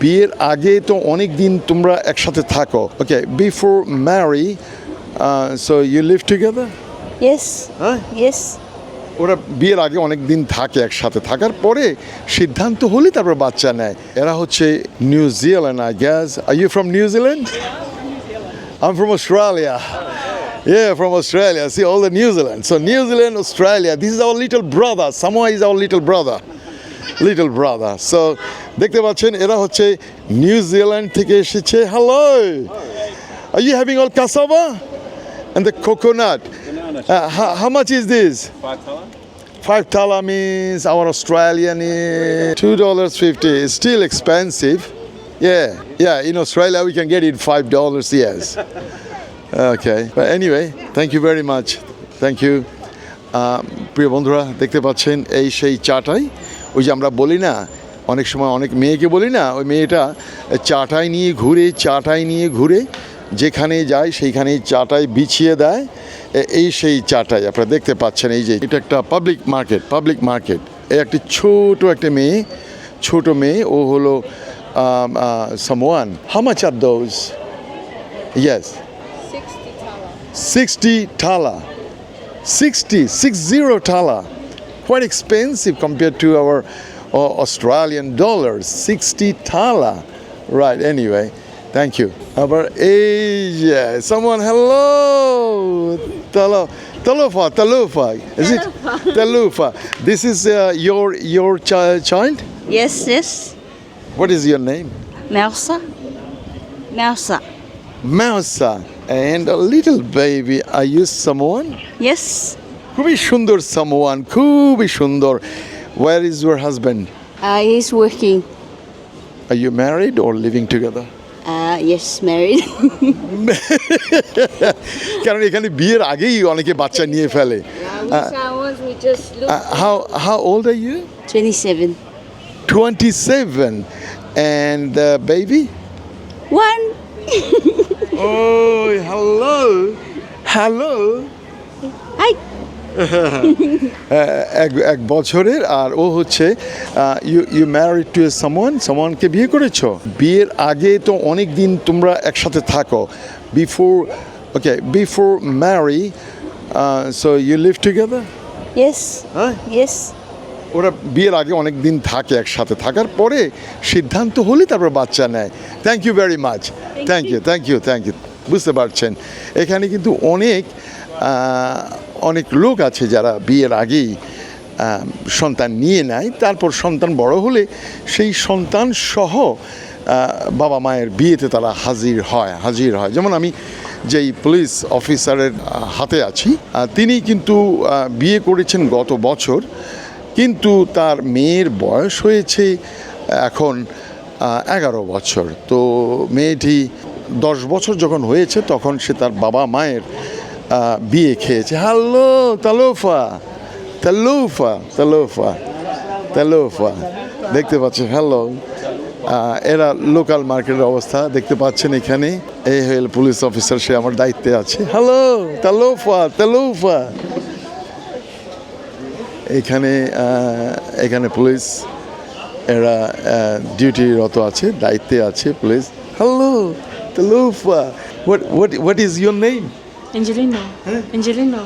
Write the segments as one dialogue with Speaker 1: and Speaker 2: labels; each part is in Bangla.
Speaker 1: বিয়ের আগে তো অনেক দিন তোমরা একসাথে থাকো। Okay before marry so you live together
Speaker 2: yes yes
Speaker 1: ওরা বিয়ের আগে অনেক দিন থাকে একসাথে থাকার পরে সিদ্ধান্ত হলে তারপর বাচ্চা নেয়। এরা হচ্ছে New Zealand I guess are you from New Zealand I'm from Australia yeah from Australia see all the New Zealand so New Zealand Australia this is our little brother Samoa is our little brother little brother so দেখতে পাচ্ছেন এরা হচ্ছে নিউজিল্যান্ড থেকে এসেছে hello having all cassava and the coconut? Uh, how, how much is this?
Speaker 3: Five
Speaker 1: thala means our Australian is two dollars fifty. It's still expensive. Yeah, yeah. In Australia, we can get it five dollars. Yes. Okay. But anyway, thank you very much. Thank you. Um, প্রিয় বন্ধুরা দেখতে পাচ্ছেন এই সেই চাটাই ওই যে আমরা বলি না অনেক সময় অনেক মেয়েকে বলি না ওই মেয়েটা চাটাই নিয়ে ঘুরে চাটাই নিয়ে ঘুরে যেখানে যায় সেইখানেই চাটাই বিছিয়ে দেয়। এই সেই চাটাই আপনারা দেখতে পাচ্ছেন এই যে এটা একটা পাবলিক মার্কেট পাবলিক মার্কেট এই একটি ছোট একটা মেয়ে ছোট মেয়ে ও হলো someone how much are those yes 60 thala. 60, 60 thala. Quite expensive compare to our uh, Australian dollars. 60 thala. Right, anyway, thank you. Abar Asia. Someone, hello. Talo, Talofa, Talofa. Is it? Talufa. This is uh, your your chi- child?
Speaker 2: Yes. Yes.
Speaker 1: What is your name?
Speaker 2: Melsa. Melsa.
Speaker 1: Mausa. And a little baby. Are you someone?
Speaker 2: Yes.
Speaker 1: খুবই সুন্দর সামওয়ান খুবই সুন্দর Where is your husband
Speaker 2: Uh, he's working.
Speaker 1: Are you married or living together
Speaker 2: Uh, yes, married.
Speaker 1: কারণ এখানে বিয়ের আগেই অনেকে বাচ্চা নিয়ে ফেলে
Speaker 2: ours, we just look.
Speaker 1: How how old are you
Speaker 2: 27.
Speaker 1: Twenty seven and baby
Speaker 2: One.
Speaker 1: Oh hello hello
Speaker 2: Hi.
Speaker 1: এক এক বছরের আর ও হচ্ছে you you married to a someone সামওয়ানকে বিয়ে করেছ? বিয়ের আগে তো অনেক দিন তোমরা একসাথে থাকো। Before okay before marry so you live
Speaker 2: together.
Speaker 1: Huh?
Speaker 2: Yes.
Speaker 1: ওরা বিয়ের আগে অনেক দিন থাকে একসাথে থাকার পরে সিদ্ধান্ত হলে তারপর বাচ্চা নেয়। Thank you very much thank you thank you thank you বুঝতে পারছেন। এখানে কিন্তু অনেক অনেক লোক আছে যারা বিয়ের আগেই সন্তান নিয়ে নেয়, তারপর সন্তান বড় হলে সেই সন্তান সহ বাবা মায়ের বিয়েতে তারা হাজির হয় হাজির হয়। যেমন আমি যেই পুলিশ অফিসারের হাতে আছি তিনি কিন্তু বিয়ে করেছেন গত বছর, কিন্তু তার মেয়ের বয়স হয়েছে এখন এগারো বছর। তো মেয়েটি দশ বছর যখন হয়েছে, তখন সে তার বাবা মায়ের বিয়ে খেয়েছে। হ্যালো, তালোফা তালোফা তালোফা তালোফা। দেখতে পাচ্ছেন, হ্যালো। এরা লোকাল মার্কেটের অবস্থা, দেখতে পাচ্ছেন এখানে। এই হল পুলিশ অফিসার সে আমার দায়িত্বে আছে। হ্যালো, তালোফা তালোফা। এখানে এখানে পুলিশ এরা ডিউটিরত আছে, দায়িত্বে আছে police hello, তালুফা what what what is your name
Speaker 4: Angelino. Huh? Angelino.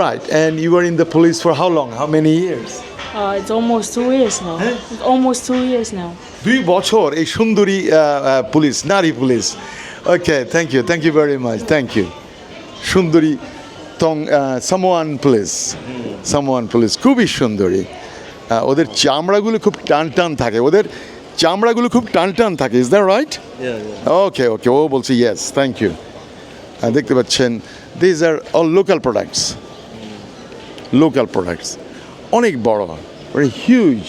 Speaker 1: Right and you are in the police for how long? How many years
Speaker 4: Uh, it's almost two years now. Huh? It's almost two years now.
Speaker 1: দুই বছর এই সুন্দরী পুলিশ নারী police okay thank you thank you very much thank you সুন্দরী তং সামোয়ান পুলিশ সামোয়ান পুলিশ খুবই সুন্দরী ওদের চামড়াগুলো খুব টান টান থাকে ওদের চামড়াগুলো খুব টান টান থাকে is that right okay okay ও বলছে ইয়েস থ্যাংক ইউ দেখতে পাচ্ছেন these are all local products local products অনেক বড় হিউজ